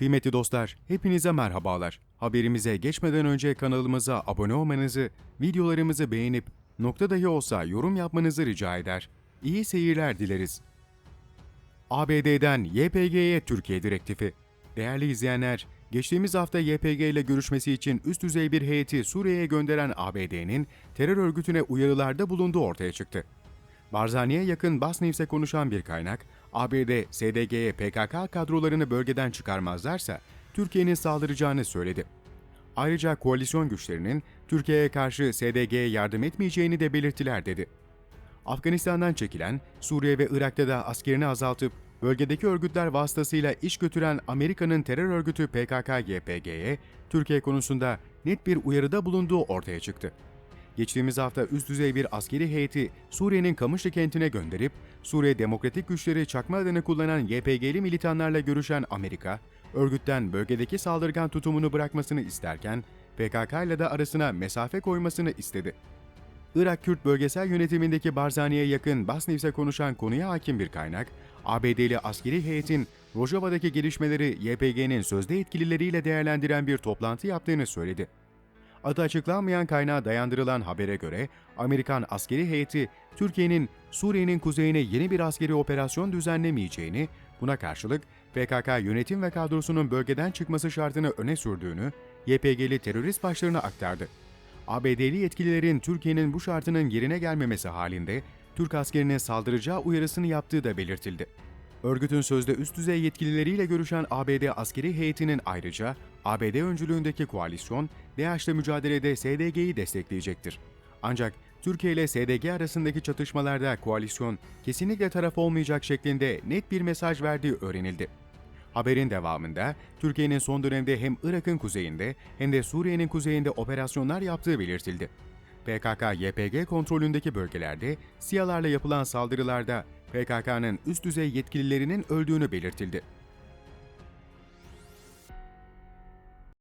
Kıymetli dostlar, hepinize merhabalar. Haberimize geçmeden önce kanalımıza abone olmanızı, videolarımızı beğenip nokta dahi olsa yorum yapmanızı rica eder. İyi seyirler dileriz. ABD'den YPG'ye Türkiye direktifi. Değerli izleyenler, geçtiğimiz hafta YPG ile görüşmesi için üst düzey bir heyeti Suriye'ye gönderen ABD'nin terör örgütüne uyarılarda bulunduğu ortaya çıktı. Barzani'ye yakın Basnevs'e konuşan bir kaynak, ABD, SDG'ye PKK kadrolarını bölgeden çıkarmazlarsa Türkiye'nin saldıracağını söyledi. Ayrıca koalisyon güçlerinin Türkiye'ye karşı SDG'ye yardım etmeyeceğini de belirttiler dedi. Afganistan'dan çekilen, Suriye ve Irak'ta da askerini azaltıp bölgedeki örgütler vasıtasıyla iş götüren Amerika'nın terör örgütü PKK-YPG'ye Türkiye konusunda net bir uyarıda bulunduğu ortaya çıktı. Geçtiğimiz hafta üst düzey bir askeri heyeti Suriye'nin Kamışlı kentine gönderip Suriye Demokratik Güçleri çakma adını kullanan YPG'li militanlarla görüşen Amerika, örgütten bölgedeki saldırgan tutumunu bırakmasını isterken PKK ile de arasına mesafe koymasını istedi. Irak Kürt bölgesel yönetimindeki Barzani'ye yakın Basnevs'e konuşan konuya hakim bir kaynak, ABD'li askeri heyetin Rojava'daki gelişmeleri YPG'nin sözde yetkilileriyle değerlendiren bir toplantı yaptığını söyledi. Adı açıklanmayan kaynağa dayandırılan habere göre Amerikan askeri heyeti Türkiye'nin Suriye'nin kuzeyine yeni bir askeri operasyon düzenlemeyeceğini, buna karşılık PKK yönetim ve kadrosunun bölgeden çıkması şartını öne sürdüğünü YPG'li terörist başlarına aktardı. ABD'li yetkililerin Türkiye'nin bu şartının yerine gelmemesi halinde Türk askerine saldıracağı uyarısını yaptığı da belirtildi. Örgütün sözde üst düzey yetkilileriyle görüşen ABD askeri heyetinin ayrıca ABD öncülüğündeki koalisyon DAEŞ'le mücadelede SDG'yi destekleyecektir. Ancak Türkiye ile SDG arasındaki çatışmalarda koalisyon kesinlikle taraf olmayacak şeklinde net bir mesaj verdiği öğrenildi. Haberin devamında Türkiye'nin son dönemde hem Irak'ın kuzeyinde hem de Suriye'nin kuzeyinde operasyonlar yaptığı belirtildi. PKK-YPG kontrolündeki bölgelerde SİHA'larla yapılan saldırılarda PKK'nın üst düzey yetkililerinin öldüğünü belirtildi.